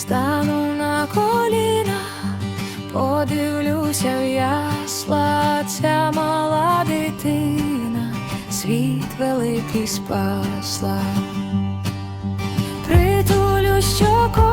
Стану на коліна, подивлюся в ясла ця мала дитина, світ великий спасла, притулю щоко.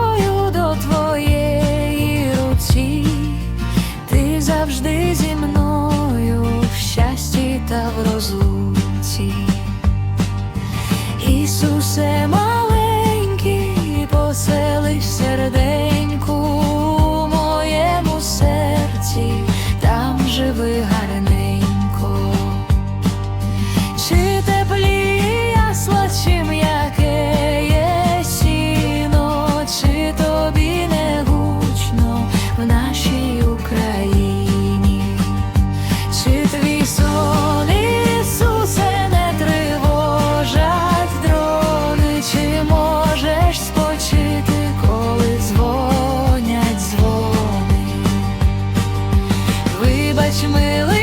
вибач милий.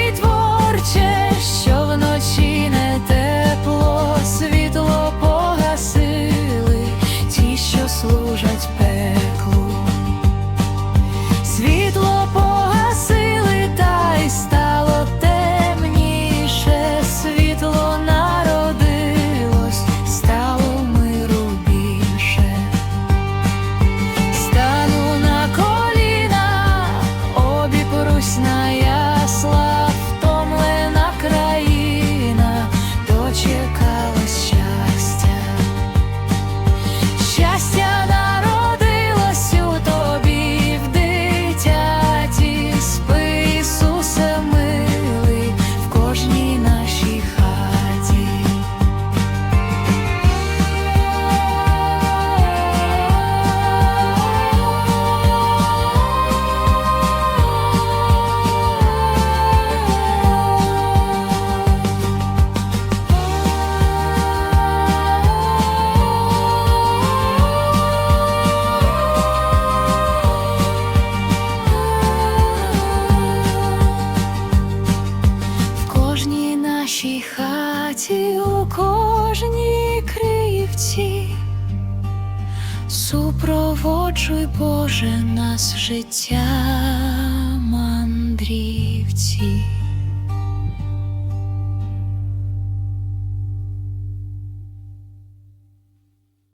нашій хаті у кожній криївці, супроводжуй, Боже, нас життя мандрівці.